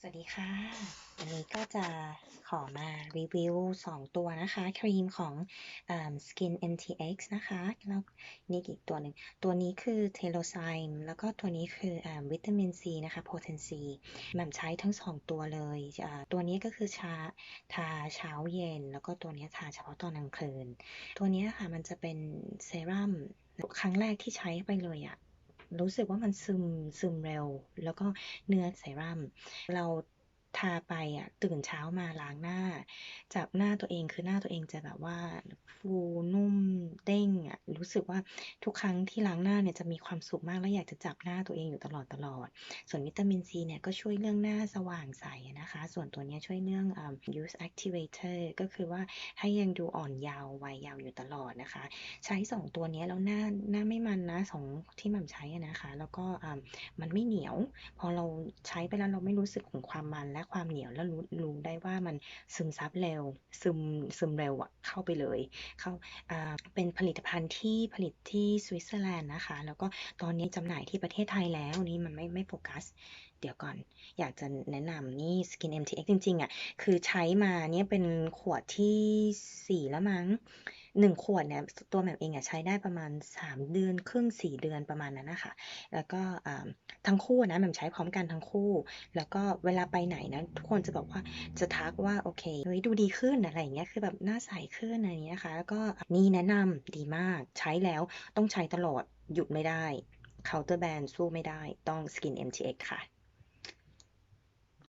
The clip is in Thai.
สวัสดีค่ะวันนี้ก็จะขอมารีวิว 2 ตัวนะคะ ครีมของ Skin MTX นะคะแล้วนี่อีกตัวหนึ่งตัวนี้คือ t e l o s y m e แล้วก็ตัวนี้คือวิตามินซีนะคะ Potency แหม่มใช้ทั้ง 2 ตัวเลย ตัวนี้ก็คือชาทาเช้าเย็น แล้วก็ตัวนี้ทาเฉพาะตอนกลางคืน ตัวนี้ค่ะมันจะเป็นเซรั่มครั้งแรกที่ใช้ไปเลยอะ รู้สึกว่ามันซึมซึมเร็ว แล้วก็เนื้อเซรั่มเราทาไปอะตื่นเช้ามาล้างหน้า จับหน้าตัวเองคือหน้าตัวเองจะแบบว่าฟู รู้สึกว่าทุกครั้งที่ล้างหน้าเนี่ยจะมีความสุขมากและอยากจะจับหน้าตัวเองอยู่ตลอดตลอด ส่วนวิตามินซีเนี่ยก็ช่วยเรื่องหน้าสว่างใสนะคะ ส่วนตัวนี้ช่วยเรื่อง youth activator ก็คือว่าให้ยังดูอ่อนเยาว์วัยเยาว์อยู่ตลอดนะคะ ใช้ 2 ตัวนี้แล้วหน้าหน้าไม่มันนะสองที่ม่ำใช้นะคะ แล้วก็มันไม่เหนียว พอเราใช้ไปแล้วเราไม่รู้สึกของความมันและความเหนียวแล้วรู้รู้ได้ว่ามันซึมซับเร็ว ซึมซึมเร็วอะเข้าไปเลย เข้าเป็นผลิตภัณฑ์ที่ผลิตที่สวิตเซอร์แลนด์นะคะ แล้วก็ตอนนี้จำหน่ายที่ประเทศไทยแล้วนี่มันไม่ไม่โฟกัส เดี๋ยวก่อน อยากจะแนะนำนี่ Skin MTX จริงๆอะ คือใช้มาเนี่ยเป็นขวดที่ 4 แล้วมั้ง หนึ่งขวดเนี่ยตัวแหม่มเองอะใช้ได้ประมาณ 3 เดือนครึ่ง 4 เดือนประมาณนั้นนะคะแล้วก็ทั้งคู่นะแหม่มใช้พร้อมกันทั้งคู่ แล้วก็เวลาไปไหนนะทุกคนจะบอกว่าจะทักว่าโอเคเฮ้ยดูดีขึ้นอะไรอย่างเงี้ยคือแบบหน้าใสขึ้นอะไรอย่างเงี้ยค่ะแล้วก็นี่แนะนำดีมากใช้แล้วต้องใช้ตลอดหยุดไม่ได้เคาน์เตอร์แบนสู้ไม่ได้ต้อง Skin MTX ค่ะ